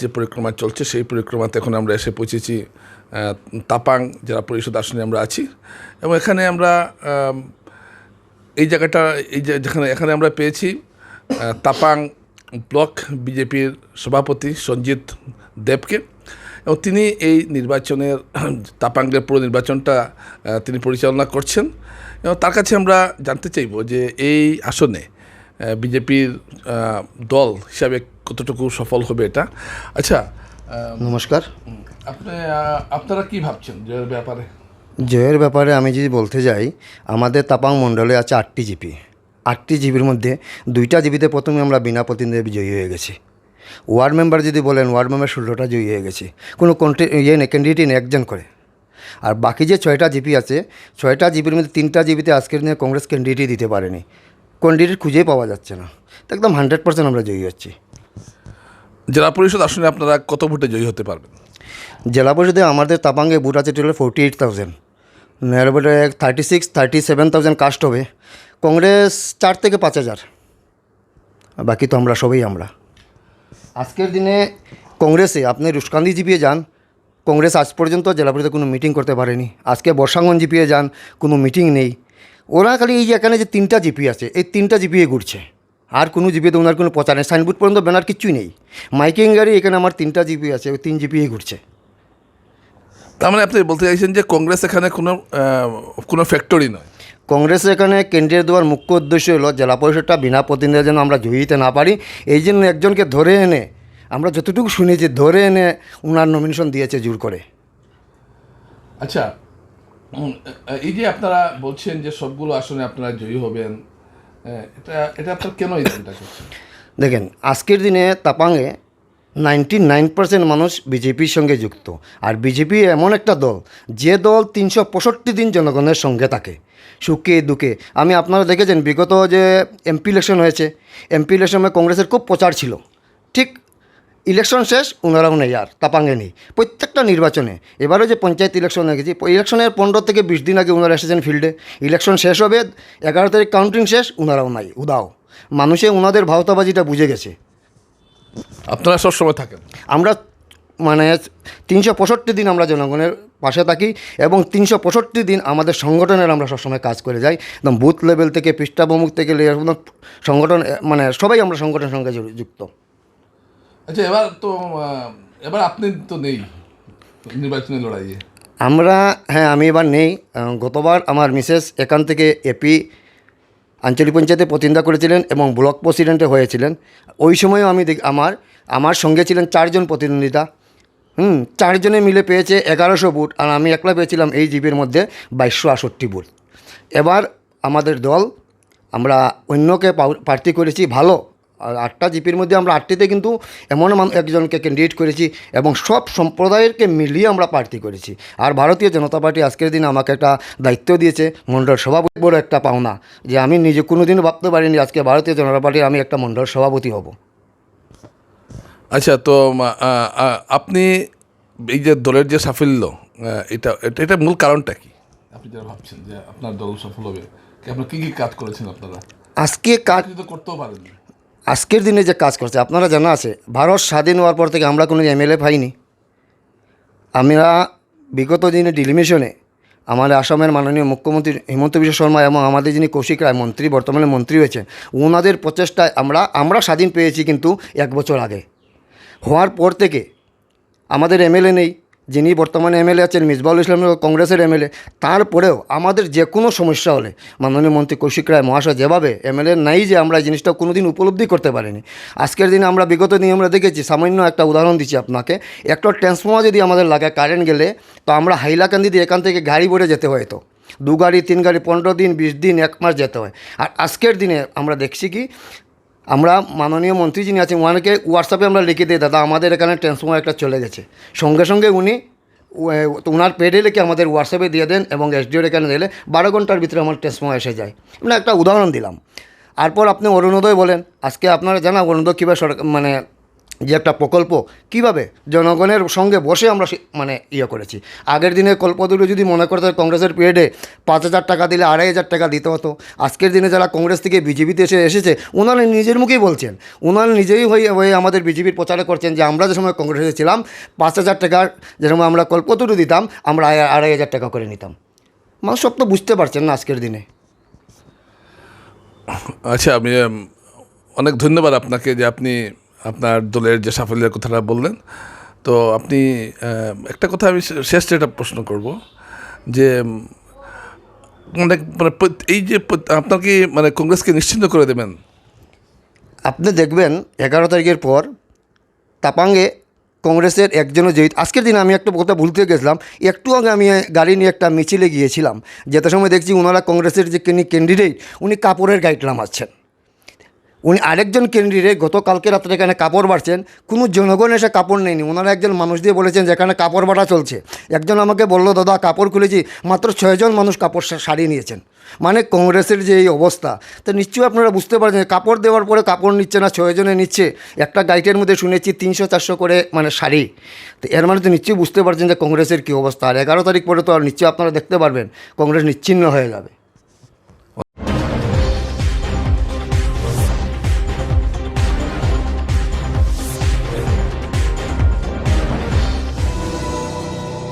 যে পরিক্রমা চলছে, সেই পরিক্রমাতে এখন আমরা এসে পৌঁছেছি তাপাং জেলা পরিষদ আসনে আমরা আছি। এবং এখানে আমরা এই জায়গাটা, এই যেখানে, এখানে আমরা পেয়েছি তাপাং ব্লক বিজেপির সভাপতি সঞ্জিত দেবকে। এবং তিনি এই নির্বাচনের তাপাংয়ের পুরো নির্বাচনটা তিনি পরিচালনা করছেন। এবং তার কাছে আমরা জানতে চাইব যে এই আসনে বিজেপির দল হিসাবে কতটুকু সফল হবে এটা? আচ্ছা নমস্কার। আপনি আপনারা কি ভাবছেন জয়ের ব্যাপারে? জয়ের ব্যাপারে আমি যদি বলতে যাই আমাদের তাপাং মণ্ডলে আছে আটটি জিপি। আটটি জিপির মধ্যে দুইটা জিপিতে প্রথমে আমরা বিনা প্রতিনিধি জয়ী হয়ে গেছি। ওয়ার্ড মেম্বার যদি বলেন ওয়ার্ড মেম্বার ষোলোটা জয়ী হয়ে গেছে। কোনো কন্টে ইয়ে নেই ক্যান্ডিডেটই নেই একজন করে। আর বাকি যে ছয়টা জিপি আছে ছয়টা জিপির মধ্যে তিনটা জিপিতে আজকের দিনে কংগ্রেস ক্যান্ডিডেটই দিতে পারেনি। ক্যান্ডিডেট খুঁজেই পাওয়া যাচ্ছে না। তো একদম হান্ড্রেড পার্সেন্ট আমরা জয়ী হচ্ছি। জেলা পরিষদ আসনে আপনারা কত ভোটে জয়ী হতে পারবেন? জেলা পরিষদে আমাদের তাপাঙ্গে বুট আছে total forty eight thousand নেয়ারবোর্ডে thirty six thirty seven thousand cast হবে। কংগ্রেস চার থেকে পাঁচ হাজার। বাকি তো আমরা সবাই আমরা। আজকের দিনে কংগ্রেসে আপনি রুশকান্দি জিপিয়ে যান। কংগ্রেস আজ পর্যন্ত জেলা পরিষদে কোনো মিটিং করতে পারেনি। আজকে বর্ষাঙ্গন জিপিয়ে যান কোনো মিটিং নেই। ওরা খালি এই যে এখানে যে তিনটা জিপি আছে এই তিনটা জিপিয়ে ঘুরছে। আর কোনো জিপিতে ওনার কোনো প্রচার নেই। সাইনবোর্ড পর্যন্ত ব্যানার কিচ্ছুই নেই। মাইকিং গাড়ি এখানে আমার তিনটা জিপি আছে ওই তিন জিপিয়ে ঘুরছে। তার মানে আপনি বলতে চাইছেন যে কংগ্রেস এখানে কোনো কোনো ফ্যাক্টরি নয়? কংগ্রেস এখানে কেন্দ্রীয় দেওয়ার মুখ্য উদ্দেশ্য হলো জেলা পরিষদটা বিনা প্রতিনিধির যেন আমরা জয়ী দিতে না পারি। এই জন্য একজনকে ধরে এনে আমরা যতটুকু শুনেছি ধরে এনে ওনার নমিনেশন দিয়েছে জোর করে। আচ্ছা এই যে আপনারা বলছেন যে সবগুলো আসনে আপনারা জয়ী হবেন এটা এটা আপনার কেন এই দাবিটা করছেন? দেখেন, আজকের দিনে তাপাঙে নাইনটি নাইন পার্সেন্ট মানুষ বিজেপির সঙ্গে যুক্ত। আর বিজেপি এমন একটা দল, যে দল তিনশো পঁয়ষট্টি দিন জনগণের সঙ্গে থাকে। সুখে, দুঃখে। আমি আপনারা দেখেছেন, বিগত যে এমপি ইলেকশন হয়েছে, এমপি ইলেকশনে কংগ্রেসের খুব প্রচার ছিল। ঠিক ইলেকশন শেষ ওনারাও নেই আর তাপাঙ্গে নেই। প্রত্যেকটা নির্বাচনে এবারও যে পঞ্চায়েত ইলেকশন হয়ে গেছে ইলেকশনের পনেরো থেকে বিশ দিন আগে ওনারা এসেছেন ফিল্ডে। ইলেকশন শেষ হবে এগারো তারিখ কাউন্টিং শেষ ওনারাও নাই উদাও। মানুষে ওনাদের ভাওতাবাজিটা বুঝে গেছে। আপনারা সবসময় থাকেন? আমরা মানে তিনশো পঁয়ষট্টি দিন আমরা জনগণের পাশে থাকি এবং তিনশো পঁয়ষট্টি দিন আমাদের সংগঠনের আমরা সবসময় কাজ করে যাই। একদম বুথ লেভেল থেকে পৃষ্ঠাভমুখ থেকে সংগঠন মানে সবাই আমরা সংগঠনের সঙ্গে যুক্ত। আচ্ছা এবার তো এবার আপনি তো নেই লড়াইয়ে। আমরা হ্যাঁ আমি এবার নেই। গতবার আমার মিসেস এখান থেকে এপি আঞ্চলিক পঞ্চায়েতে প্রতিনিধিত্ব করেছিলেন এবং ব্লক প্রেসিডেন্টে হয়েছিলেন। ওই সময়ও আমি আমার আমার সঙ্গে ছিলেন চারজন প্রতিদ্বন্দ্বিতা হুম, চারজনে মিলে পেয়েছে এগারোশো বুট আর আমি একলা পেয়েছিলাম এই জিবির মধ্যে বাইশশো আষট্টি বুট এবার আমাদের দল, আমরা অন্যকে প্রার্থী করেছি ভালো। আটটা জিপির মধ্যে আমরা আটটিতে কিন্তু এমন মান- একজনকে ক্যান্ডিডেট করেছি এবং সব সম্প্রদায়েরকে মিলিয়ে আমরা প্রার্থী করেছি। আর ভারতীয় জনতা পার্টি আজকের দিনে আমাকে একটা দায়িত্ব দিয়েছে মণ্ডল সভাপতি বড় একটা পাওনা যে আমি নিজে কোনো দিনও ভাবতে পারিনি আজকে ভারতীয় জনতা পার্টির আমি একটা মণ্ডল সভাপতি হব। আচ্ছা তো আপনি এই যে দলের যে সাফল্য এটা এটা এটা মূল কারণটা কি? আপনি যারা ভাবছেন যে আপনার দল সফল হবে কি আপনার কী কী কাজ করেছেন আপনারা? আজকে কাজ করতেও পারেন আজকের দিনে যে কাজ করছে, আপনারা জানা আছে, ভারত স্বাধীন হওয়ার পর থেকে আমরা কোনো এমএলএ পাইনি। আমরা বিগত দিনে ডিলিমিশনে আমাদের আসামের মাননীয় মুখ্যমন্ত্রী হিমন্ত বিশ্ব শর্মা এবং আমাদের যিনি কৌশিক রায় মন্ত্রী, বর্তমানে মন্ত্রী হয়েছেন ওনাদের প্রচেষ্টায় আমরা আমরা স্বাধীন পেয়েছি কিন্তু এক বছর আগে। হওয়ার পর থেকে আমাদের এমএলএ নেই। যিনি বর্তমানে এমএলএ আছেন, মিসবাউল ইসলাম কংগ্রেসের এমএলএ, তারপরেও আমাদের যে কোনো সমস্যা হলে, মাননীয় মন্ত্রী কৌশিক রায় মহাশয় যেভাবে এমএলএ নাই যে আমরা এই জিনিসটা কোনো দিন উপলব্ধি করতে পারিনি। আজকের দিনে আমরা বিগত দিনে আমরা দেখেছি, সামান্য একটা উদাহরণ দিচ্ছি আপনাকে, একটা ট্রান্সফর্মার যদি আমাদের লাগে কারেন্ট গেলে, তো আমরা হাইলাকান্দি দিয়ে এখান থেকে গাড়ি ভরে যেতে হয়তো দু গাড়ি, তিন গাড়ি, পনেরো দিন, বিশ দিন, এক মাস যেতে হয়। আর আজকের দিনে আমরা দেখছি কি আমরা মাননীয় মন্ত্রী যিনি আছেন, ওনাকে হোয়াটসঅ্যাপে আমরা লিখে দিই, দাদা, আমাদের এখানে ট্রান্সফর্মার একটা চলে গেছে। সঙ্গে সঙ্গে উনি ওনার পেডে লিখে আমাদের হোয়াটসঅ্যাপে দিয়ে দেন এবং এসডিওর এখানে দিলে বারো ঘণ্টার ভিতরে আমার ট্রান্সফর্মার এসে যায়। আমরা একটা উদাহরণ দিলাম। তারপর আপনি অরুণোদয় বলেন, আজকে আপনারা জানা অরুণোদয় কীভাবে সরকার মানে যে একটা প্রকল্প, কীভাবে জনগণের সঙ্গে বসে আমরা মানে ইয়ে করেছি। আগের দিনে কল্পদূরে যদি মনে করতে কংগ্রেসের পিরিয়ডে পাঁচ হাজার টাকা দিলে আড়াই হাজার টাকা দিতে হতো, আজকের দিনে যারা কংগ্রেস থেকে বিজেপিতে এসে এসেছে ওনারা নিজের মুখেই বলছেন। ওনারা নিজেই হয়ে হয়ে আমাদের বিজেপির প্রচারে করছেন যে আমরা যে সময় কংগ্রেসে ছিলাম, পাঁচ হাজার টাকার যে সময় আমরা কল্পতরু দিতাম, আমরা আড়াই হাজার টাকা করে নিতাম। মানুষ সব তো বুঝতে পারছেন না আজকের দিনে। আচ্ছা আমি অনেক ধন্যবাদ আপনাকে যে আপনি আপনার দলের যে সাফল্যের কথাটা বললেন, তো আপনি একটা কথা আমি শেষ একটা প্রশ্ন করব, যে মানে মানে এই যে আপনার কি মানে কংগ্রেসকে নিশ্চিন্ত করে দেবেন? আপনি দেখবেন এগারো তারিখের পর তাপাঙ্গে কংগ্রেসের একজনও জয়িত আজকের দিনে আমি একটা কথা ভুলতে গেছিলাম। একটু আগে আমি গাড়ি নিয়ে একটা মিছিলে গিয়েছিলাম। যেতে সময় দেখছি ওনারা কংগ্রেসের যে যিনি ক্যান্ডিডেট উনি কাপড়ের গাইড নামাচ্ছেন উনি আরেকজন ক্যান্ডিডেট গতকালকে রাত্রে এখানে কাপড় বাড়ছেন, কোনো জনগণ এসে কাপড় নেয়নি। ওনারা একজন মানুষ দিয়ে বলেছেন যে এখানে কাপড় বাটা চলছে। একজন আমাকে বলল, দাদা, কাপড় খুলেছি, মাত্র ছয়জন মানুষ কাপড় শাড়ি নিয়েছেন। মানে কংগ্রেসের যে এই অবস্থা, তো নিশ্চয়ই আপনারা বুঝতে পারছেন কাপড় দেওয়ার পরে কাপড় নিচ্ছে না, ছয়জনে নিচ্ছে। একটা গাইটের মধ্যে শুনেছি তিনশো, চারশো করে মানে শাড়ি। তো এর মানে তো নিশ্চয়ই বুঝতে পারছেন যে কংগ্রেসের কী অবস্থা। আর এগারো তারিখ পরে তো আর নিশ্চয়ই আপনারা দেখতে পারবেন, কংগ্রেস নিচ্ছিন্ন হয়ে যাবে।